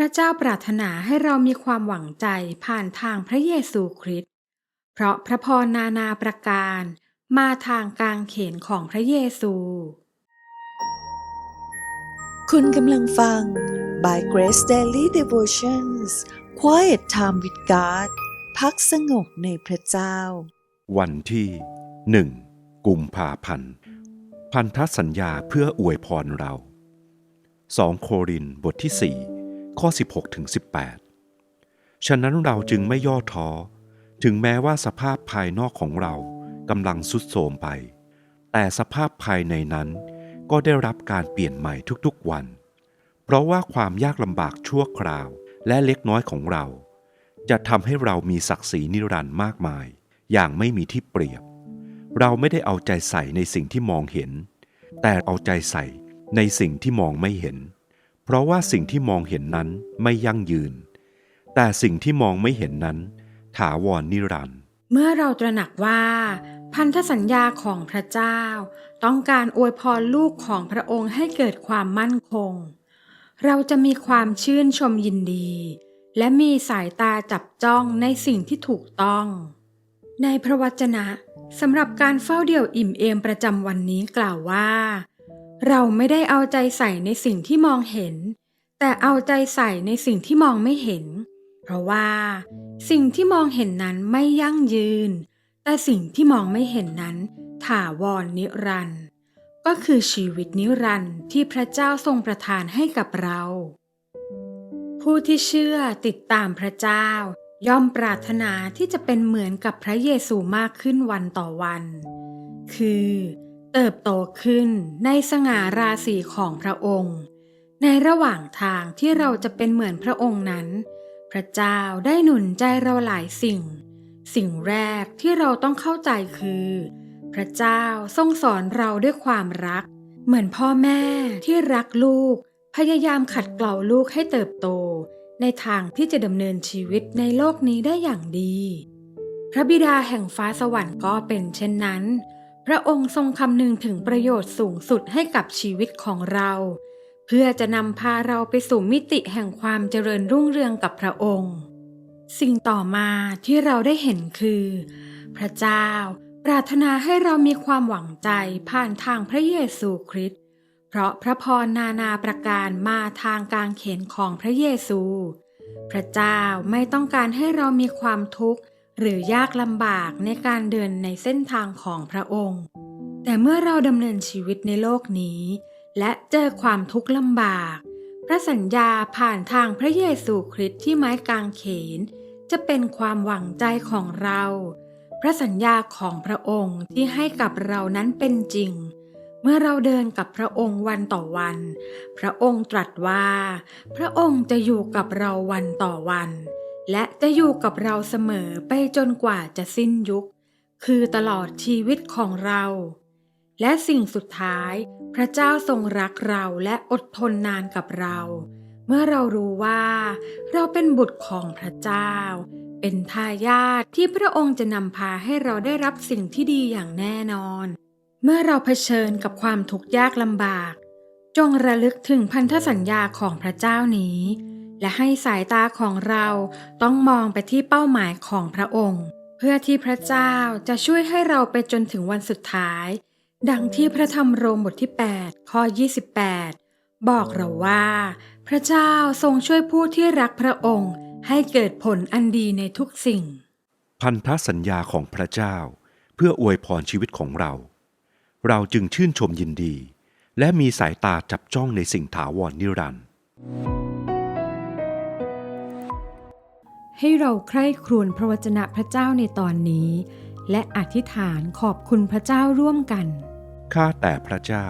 ระเจ้าปรารถนาให้เรามีความหวังใจผ่านทางพระเยซูคริสต์เพราะพระพรนานาประการมาทางกางเขนของพระเยซู คุณกำลังฟัง By Grace Daily Devotions Quiet Time with God พักสงบในพระเจ้า วันที่หนึ่งกุมภาพันธ์ พันธสัญญาเพื่ออวยพรเรา 2 โครินธ์บทที่4 ข้อ 16ถึง18 ฉะนั้นเราจึงไม่ย่อท้อ ถึงแม้ว่าสภาพภายนอกของเรากำลังสุดโทรมไป แต่สภาพภายในนั้นก็ได้รับการเปลี่ยนใหม่ทุกๆวัน เพราะว่าความยากลำบากชั่วคราวและเล็กน้อยของเรา จะทำให้เรามีศักดิ์ศรีนิรันดร์มากมาย อย่างไม่มีที่เปรียบ เราไม่ได้เอาใจใส่ในสิ่งที่มองเห็น แต่เอาใจใส่ในสิ่งที่มองไม่เห็น เพราะว่าสิ่งที่มองเห็นนั้นไม่ยั่งยืน แต่สิ่งที่มองไม่เห็นนั้น ถาวรนิรันดร์เมื่อเราตระหนักว่า พันธสัญญาของพระเจ้า ต้องการอวยพรลูกของพระองค์ให้เกิดความมั่นคง เราจะมีความชื่นชมยินดี และมีสายตาจับจ้องในสิ่งที่ถูกต้อง ในพระวจนะสำหรับการเฝ้าเดี่ยวอิ่มเอมประจำวันนี้กล่าวว่า เราไม่ได้เอาใจใส่ในสิ่งที่มองเห็น แต่เอาใจใส่ในสิ่งที่มองไม่เห็น เพราะว่า สิ่งที่มองเห็นนั้นไม่ยั่งยืน แต่สิ่งที่มองไม่เห็นนั้น ถาวรนิรันด์ก็คือชีวิตนิรันด์ที่พระเจ้าทรงประทานให้กับเรา ผู้ที่เชื่อติดตามพระเจ้า ย่อมปรารถนาที่จะเป็นเหมือนกับพระเยซูมากขึ้นวันต่อวัน คือ เติบโตขึ้นในสง่าราศีของพระองค์ ในระหว่างทางที่เราจะเป็นเหมือนพระองค์นั้น พระเจ้าได้หนุนใจเราหลายสิ่ง สิ่งแรกที่เราต้องเข้าใจคือ พระเจ้าทรงสอนเราด้วยความรัก เหมือนพ่อแม่ที่รักลูก พยายามขัดเกลาลูกให้เติบโต ในทางที่จะดำเนินชีวิตในโลกนี้ได้อย่างดี พระบิดาแห่งฟ้าสวรรค์ก็เป็นเช่นนั้น พระองค์ทรงคำนึงถึงประโยชน์สูงสุดให้กับชีวิตของเรา เพื่อจะนำพาเราไปสู่มิติแห่งความเจริญรุ่งเรืองกับพระองค์ สิ่งต่อมาที่เราได้เห็นคือ พระเจ้าปรารถนาให้เรามีความหวังใจผ่านทางพระเยซูคริสต์เพราะพระพรนานาประการมาทางกางเขนของพระเยซู พระเจ้าไม่ต้องการให้เรามีความทุกข์ หรือยากลำบากในการเดินในเส้นทางของพระองค์ แต่เมื่อเราดำเนินชีวิตในโลกนี้ และเจอความทุกข์ลำบาก พระสัญญาผ่านทางพระเยซูคริสต์ที่ไม้กางเขน จะเป็นความหวังใจของเรา พระสัญญาของพระองค์ที่ให้กับเรานั้นเป็นจริง เมื่อเราเดินกับพระองค์วันต่อวัน พระองค์ตรัสว่า พระองค์จะอยู่กับเราวันต่อวัน และจะอยู่กับเราเสมอไปจนกว่าจะสิ้นยุค คือตลอดชีวิตของเรา และสิ่งสุดท้าย พระเจ้าทรงรักเราและอดทนนานกับเรา เมื่อเรารู้ว่า เราเป็นบุตรของพระเจ้า เป็นทายาทที่พระองค์จะนำพาให้เราได้รับสิ่งที่ดีอย่างแน่นอน เมื่อเราเผชิญกับความทุกข์ยากลำบาก จงระลึกถึงพันธสัญญาของพระเจ้านี้ และให้สายตาของเราต้องมองไปที่เป้าหมายของพระองค์ เพื่อที่พระเจ้าจะช่วยให้เราไปจนถึงวันสุดท้าย ดังที่พระธรรมโรมบทที่ 8 ข้อ 28 บอกเราว่า พระเจ้าทรงช่วยผู้ที่รักพระองค์ให้เกิดผลอันดีในทุกสิ่ง พันธสัญญาของพระเจ้า เพื่ออวยพรชีวิตของเรา เราจึงชื่นชมยินดี และมีสายตาจับจ้องในสิ่งถาวรนิรันดร์ ให้เราใคร่ครวญพระวจนะพระเจ้าในตอนนี้ และอธิษฐานขอบคุณพระเจ้าร่วมกัน ข้าแต่พระเจ้า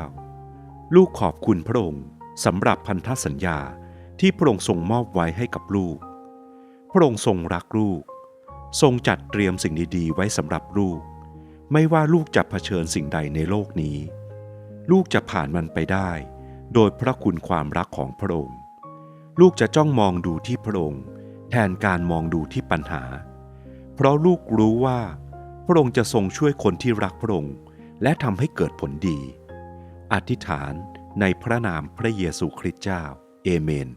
ลูกขอบคุณพระองค์สำหรับพันธสัญญาที่พระองค์ทรงมอบไว้ให้กับลูก พระองค์ทรงรักลูก ทรงจัดเตรียมสิ่งดีๆ ไว้สำหรับลูก ไม่ว่าลูกจะเผชิญสิ่งใดในโลกนี้ ลูกจะผ่านมันไปได้ โดยพระคุณความรักของพระองค์ ลูกจะจ้องมองดูที่พระองค์ แทนการมองดูที่ปัญหา เพราะลูกรู้ว่าพระองค์จะทรงช่วยคนที่รักพระองค์และทำให้เกิดผลดี อธิษฐานในพระนามพระเยซูคริสต์เจ้า เอเมน